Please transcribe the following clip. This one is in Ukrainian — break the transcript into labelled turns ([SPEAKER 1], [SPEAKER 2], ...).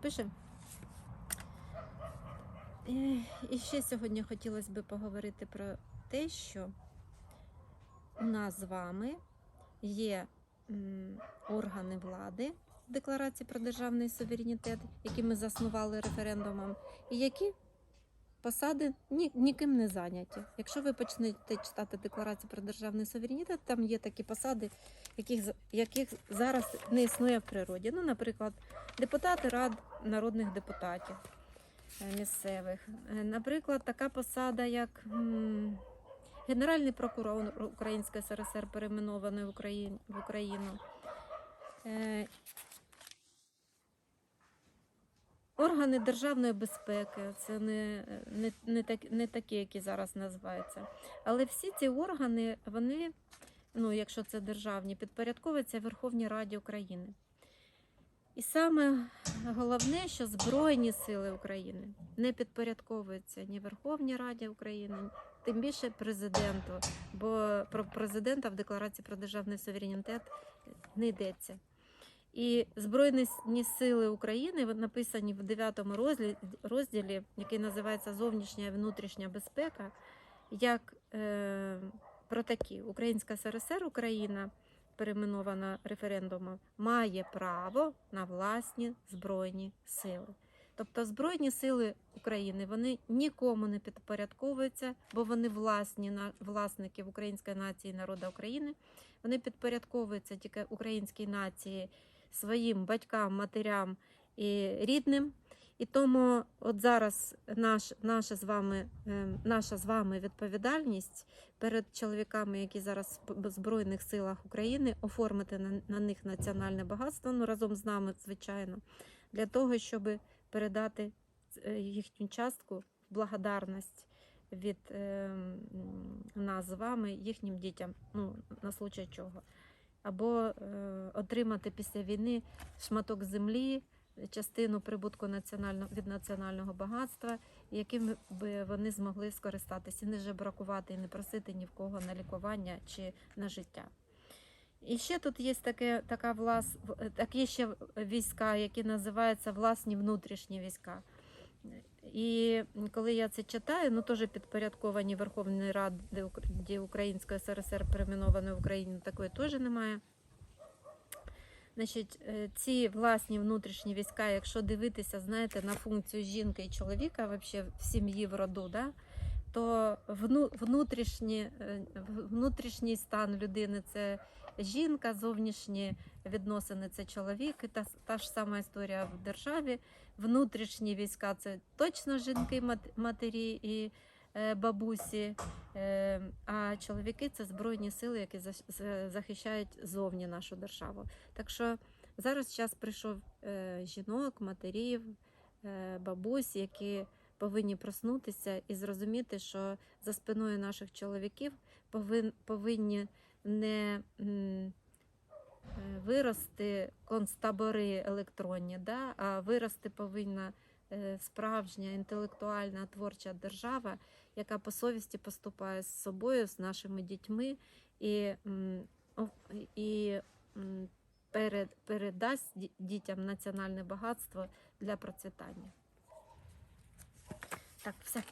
[SPEAKER 1] Пишемо. І, ще сьогодні хотілося б поговорити про те, що у нас з вами є органи влади в Декларації про державний суверенітет, які ми заснували референдумом, і які посади ні, ніким не зайняті. Якщо ви почнете читати Декларацію про державний суверенітет, там є такі посади, яких, яких зараз не існує в природі. Ну, наприклад, депутати рад народних депутатів е, місцевих. Е, Наприклад, така посада, як м, Генеральний прокурор Української СРСР, перейменований в Україн- в Україну. Е, Органи державної безпеки, це не, не, не, так, не такі, які зараз називаються. Але всі ці органи, вони, ну, якщо це державні, підпорядковуються Верховній Раді України. І саме головне, що Збройні сили України не підпорядковуються ні Верховній Раді України, тим більше президенту, бо про президента в Декларації про державний суверенітет не йдеться. І Збройні сили України написані в 9 розділі, який називається Зовнішня і внутрішня безпека, як е, про такі Українська СРСР Україна, перейменована референдумом, має право на власні збройні сили. Тобто Збройні сили України вони нікому не підпорядковуються, бо вони власні на власники української нації народу України. Вони підпорядковуються тільки українській нації своїм батькам, матерям і рідним. І тому от зараз наш, наша, з вами, е, наша з вами відповідальність перед чоловіками, які зараз в Збройних силах України, оформити на, на них національне багатство, ну разом з нами, звичайно, для того, щоб передати е, їхню частку благодарність від е, нас з вами, їхнім дітям, ну, на случай чого. Або е, отримати після війни шматок землі, частину прибутку від національного багатства, яким би вони змогли скористатися, і не жебракувати і не просити ні в кого на лікування чи на життя. І ще тут є таке, така влас, такі ще війська, які називаються власні внутрішні війська. І коли я це читаю, ну теж підпорядковані Верховної Ради Ук- Української СРСР перейменованої в Україні, такої теж немає. Значить, е, ці власні внутрішні війська, якщо дивитися, знаєте, на функцію жінки і чоловіка взагалі в сім'ї в роду, да, то внутрішні, е, внутрішній стан людини це жінка, зовнішні відносини це чоловік. І та, та ж сама історія в державі. Внутрішні війська це точно жінки, матері і е, бабусі. Е, а чоловіки це збройні сили, які захищають зовні нашу державу. Так що зараз час прийшов жінок, матерів, бабусь, які повинні проснутися і зрозуміти, що за спиною наших чоловіків повин, повинні не е, вирости концтабори електронні, да, а вирости повинна е, справжня інтелектуальна творча держава, яка по совісті поступає з собою, з нашими дітьми і, і перед, передасть дітям національне багатство для процвітання. Так, все.